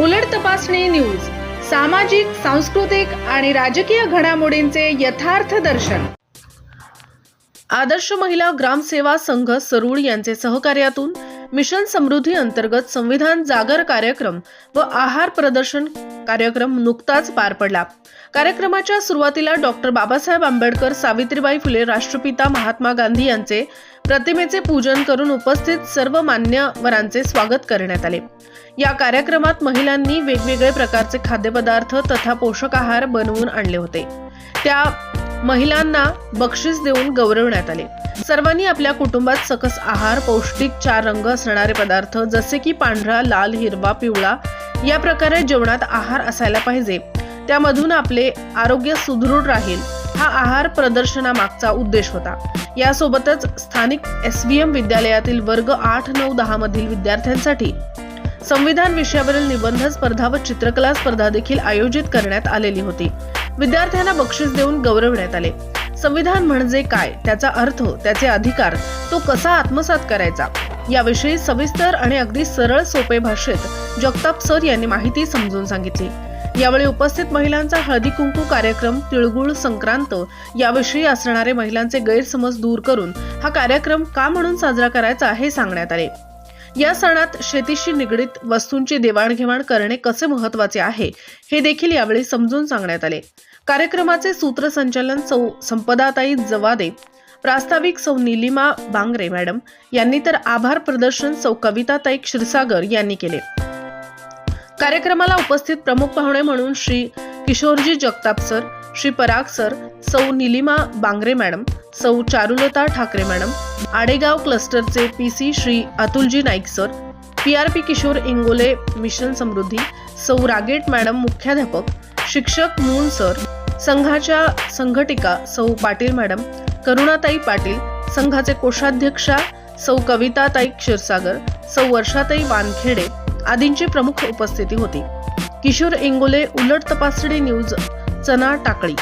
उलट तपासणी न्यूज सामाजिक सांस्कृतिक आणि राजकीय घडामोडींचे यथार्थ दर्शन. आदर्श महिला ग्रामसेवा संघ सरूळ यांचे सहकार्यातून मिशन समृद्धी अंतर्गत संविधान जागर कार्यक्रम व आहार प्रदर्शन कार्यक्रम नुकताच पार पडला. कार्यक्रमाच्या सुरुवातीला डॉक्टर बाबासाहेब आंबेडकर सावित्रीबाई फुले राष्ट्रपिता महात्मा गांधी यांचे प्रतिमेचे पूजन करून उपस्थित सर्व मान्यवरांचे स्वागत करण्यात आले. या कार्यक्रमात महिलांनी वेगवेगळे प्रकारचे खाद्यपदार्थ तथा पोषक आहार बनवून आणले होते. त्या महिलांना बक्षीस देऊन गौरवण्यात आले. सर्वांनी आपल्या कुटुंबात सकस आहार पौष्टिक चार रंग असणारे पदार्थ जसे की पांढरा लाल हिरवा पिवळा या प्रकारे जेवणात आहार असायला पाहिजे. त्यामधून आपले आरोग्य सुदृढ राहील हा आहार प्रदर्शनामागचा उद्देश होता. यासोबतच स्थानिक एस व्ही एम विद्यालयातील वर्ग आठ नऊ दहा मधील विद्यार्थ्यांसाठी संविधान विषयावरील निबंध स्पर्धा व चित्रकला स्पर्धा देखील आयोजित करण्यात आलेली होती. विद्यार्थ्यांना बक्षीस देऊन गौरवण्यात आले. संविधान म्हणजे काय? त्याचा अर्थ त्याचे अधिकार तो कसा आत्मसात करायचा? याविषयी सविस्तर आणि अगदी सरळ सोपे भाषेत जगताप सर यांनी माहिती समजून सांगितली. यावेळी उपस्थित महिलांचा हळदी कुंकू कार्यक्रम तिळगुळ संक्रांत याविषयी असणारे महिलांचे गैरसमज दूर करून हा कार्यक्रम का म्हणून साजरा करायचा हे सांगण्यात आले. या सणात शेतीशी निगडीत वस्तूंची देवाणघेवाण करणे कसे महत्त्वाचे आहे हे देखील यावेळी समजून सांगण्यात आले. कार्यक्रमाचे सूत्रसंचालन सौ संपदाताई जवादे प्रास्ताविक सौ निलिमा बांगरे मॅडम यांनी तर आभार प्रदर्शन सौ कविताताई क्षीरसागर यांनी केले. कार्यक्रमाला उपस्थित प्रमुख पाहुणे म्हणून श्री किशोरजी जगताप सर श्री पराग सर सौ निलिमा बांगरे मॅडम सौ Charulata Thackeray madam Adegaon क्लस्टरचे P C Shri Atulji Naik sir P R P Kishor Ingole mission Samruddhi सौ रागेट मॅडम मुख्याध्यापक शिक्षक मून सर संघाच्या संघटिका सौ पाटील मॅडम करुणाताई पाटील संघाचे कोषाध्यक्षा सौ कविताताई क्षीरसागर सौ वर्षाताई वानखेडे आदींची प्रमुख उपस्थिती होती. किशोर इंगोले उलट तपासणी न्यूज चना टाकळी.